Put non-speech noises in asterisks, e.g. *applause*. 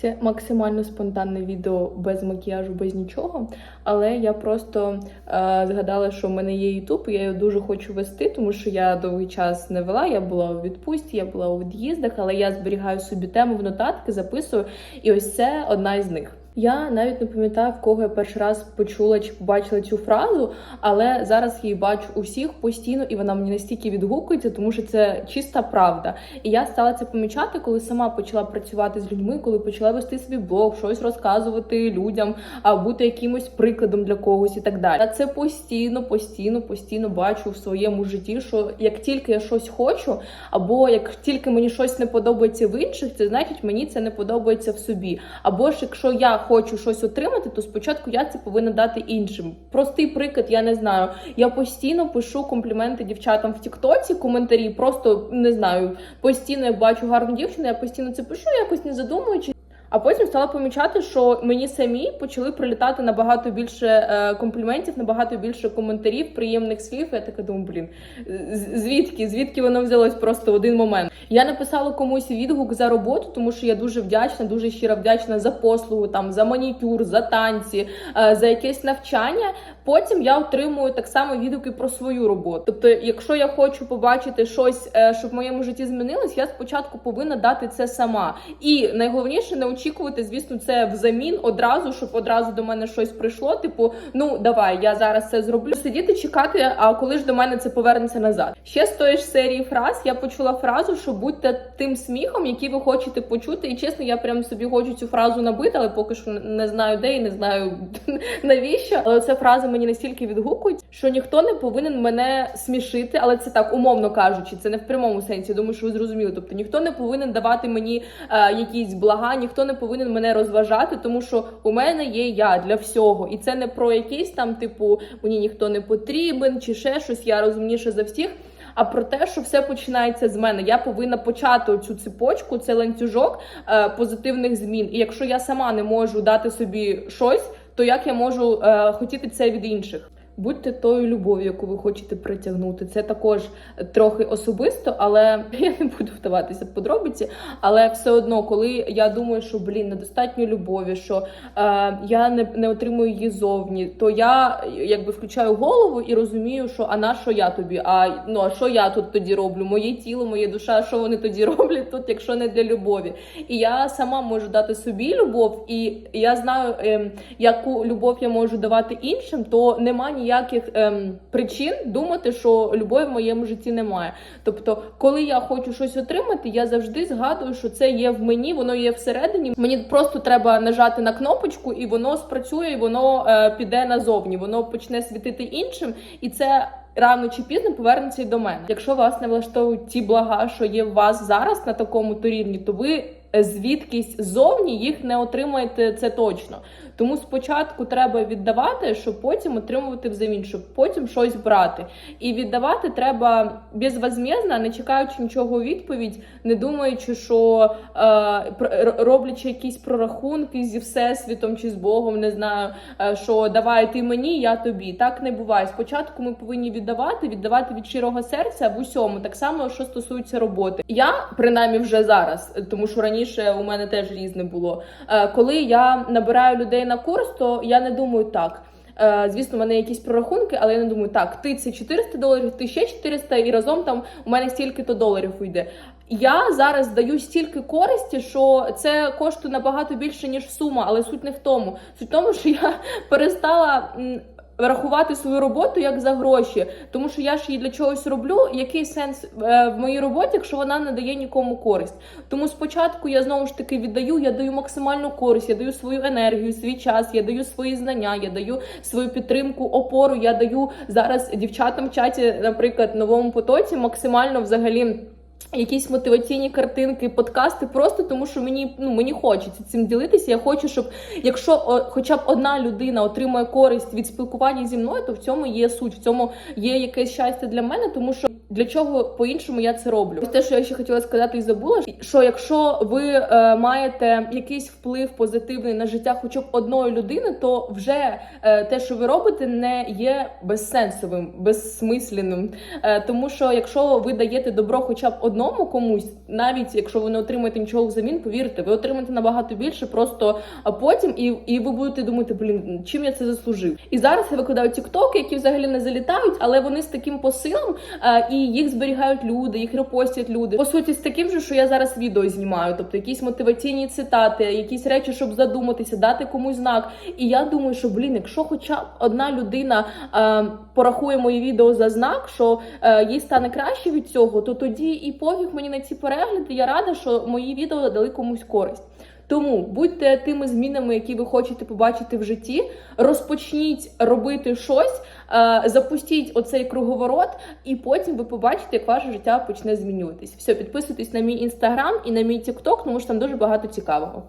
Це максимально спонтанне відео без макіяжу, без нічого. Але я просто е, згадала, що в мене є Ютуб, і я його дуже хочу вести, тому що я довгий час не вела. Я була у відпустці, я була у від'їздах, але я зберігаю собі тему в нотатки, записую. І ось це одна із них. Я навіть не пам'ятаю, в кого я перший раз почула чи побачила цю фразу, але зараз її бачу усіх постійно, і вона мені настільки відгукується, тому що це чиста правда. І я стала це помічати, коли сама почала працювати з людьми, коли почала вести свій блог, щось розказувати людям, а бути якимось прикладом для когось і так далі. Я це постійно, постійно, постійно бачу в своєму житті, що як тільки я щось хочу, або як тільки мені щось не подобається в інших, це значить мені це не подобається в собі. Або ж якщо я хочу щось отримати, то спочатку я це повинна дати іншим. Простий приклад, я не знаю. Я постійно пишу компліменти дівчатам в Тіктоці, коментарі, просто не знаю. Постійно як бачу гарну дівчину, я постійно це пишу, якось не задумуючись. А потім стала помічати, що мені самі почали прилітати набагато більше е, компліментів, набагато більше коментарів, приємних слів. Я така думаю, блін, звідки? Звідки воно взялось просто в один момент? Я написала комусь відгук за роботу, тому що я дуже вдячна, дуже щиро вдячна за послугу, там за манікюр, за танці, е, за якесь навчання. Потім я отримую так само відгуки про свою роботу. Тобто, якщо я хочу побачити щось, е, щоб в моєму житті змінилось, я спочатку повинна дати це сама. І найголовніше не очікувати, звісно, це взамін одразу, щоб одразу до мене щось прийшло. Типу, ну давай, я зараз це зроблю. Сидіти, чекати, а коли ж до мене це повернеться назад. Ще з тої ж серії фраз я почула фразу, що будьте тим сміхом, який ви хочете почути. І чесно, я прям собі хочу цю фразу набити, але поки що не знаю де і не знаю *laughs* навіщо. Але ця фраза мені настільки відгукується, що ніхто не повинен мене смішити, але це так умовно кажучи, це не в прямому сенсі. Думаю, що ви зрозуміли. Тобто ніхто не повинен давати мені е, якісь блага, ніхто не повинен мене розважати, тому що у мене є я для всього, і це не про якийсь там, типу, мені ніхто не потрібен, чи ще щось. Я розумніша за всіх. А про те, що все починається з мене. Я повинна почати цю цепочку, цей ланцюжок е, позитивних змін. І якщо я сама не можу дати собі щось, то як я можу е, хотіти це від інших? Будьте тою любов'ю, яку ви хочете притягнути. Це також трохи особисто, але *laughs* я не буду вдаватися в подробиці. Але все одно, коли я думаю, що блін, недостатньо любові, що е, я не, не отримую її зовні, то я якби включаю голову і розумію, що а на що я тобі? А ну а що я тут тоді роблю? Моє тіло, моя душа, що вони тоді роблять тут, якщо не для любові? І я сама можу дати собі любов, і я знаю, ем, яку любов я можу давати іншим, то нема ніяких ем, причин думати, що любові в моєму житті немає. Тобто, коли я хочу щось отримати, я завжди згадую, що це є в мені, воно є всередині. Мені просто треба нажати на кнопочку, і воно спрацює, і воно е, піде назовні, воно почне світити іншим, і це. Рано чи пізно повернеться і до мене. Якщо вас не влаштовують ті блага, що є в вас зараз на такому то рівні, то ви звідкись ззовні їх не отримаєте це точно. Тому спочатку треба віддавати, щоб потім отримувати взамін, щоб потім щось брати. І віддавати треба безвозмездно, не чекаючи нічого у відповідь, не думаючи, що е, роблячи якісь прорахунки зі всесвітом чи з Богом, не знаю, е, що давай ти мені, я тобі. Так не буває. Спочатку ми повинні віддавати, віддавати від щирого серця в усьому, так само, що стосується роботи. Я принаймні вже зараз, тому що раніше у мене теж різне було. Е, Коли я набираю людей на курс, то я не думаю так. Е, Звісно, в мене якісь прорахунки, але я не думаю, так, ти це 400 доларів, ти ще 400, і разом там у мене стільки-то доларів уйде. Я зараз даю стільки користі, що це коштує набагато більше, ніж сума, але суть не в тому. Суть в тому, що я перестала. Рахувати свою роботу як за гроші, тому що я ж її для чогось роблю. Який сенс е, в моїй роботі, якщо вона не дає нікому користь? Тому спочатку я знову ж таки віддаю, я даю максимальну користь, я даю свою енергію, свій час, я даю свої знання, я даю свою підтримку, опору. Я даю зараз дівчатам в чаті, наприклад, новому потоці, максимально взагалі. Якісь мотиваційні картинки, подкасти, просто тому що мені ну мені хочеться цим ділитися. Я хочу, щоб якщо о, хоча б одна людина отримує користь від спілкування зі мною, то в цьому є суть, в цьому є якесь щастя для мене, тому що для чого по-іншому я це роблю. Те, що я ще хотіла сказати і забула, що якщо ви е, маєте якийсь вплив позитивний на життя хоча б одної людини, то вже е, те, що ви робите, не є безсенсовим, безсмисленним. Е, тому що якщо ви даєте добро хоча б одному комусь, навіть якщо ви не отримаєте нічого взамін, повірте, ви отримаєте набагато більше, просто потім і, і ви будете думати, блін, чим я це заслужив. І зараз я викладаю тіктоки, які взагалі не залітають, але вони з таким посилом, е, і їх зберігають люди, їх репостять люди. По суті, з таким же, що я зараз відео знімаю, тобто якісь мотиваційні цитати, якісь речі, щоб задуматися, дати комусь знак. І я думаю, що блін, якщо хоча б одна людина е, порахує мої відео за знак, що е, їй стане краще від цього, то тоді і пофіг мені на ці перегляди. Я рада, що мої відео дали комусь користь. Тому будьте тими змінами, які ви хочете побачити в житті. Розпочніть робити щось, запустіть оцей круговорот, і потім ви побачите, як ваше життя почне змінюватись. Все, підписуйтесь на мій інстаграм і на мій тікток, тому що там дуже багато цікавого.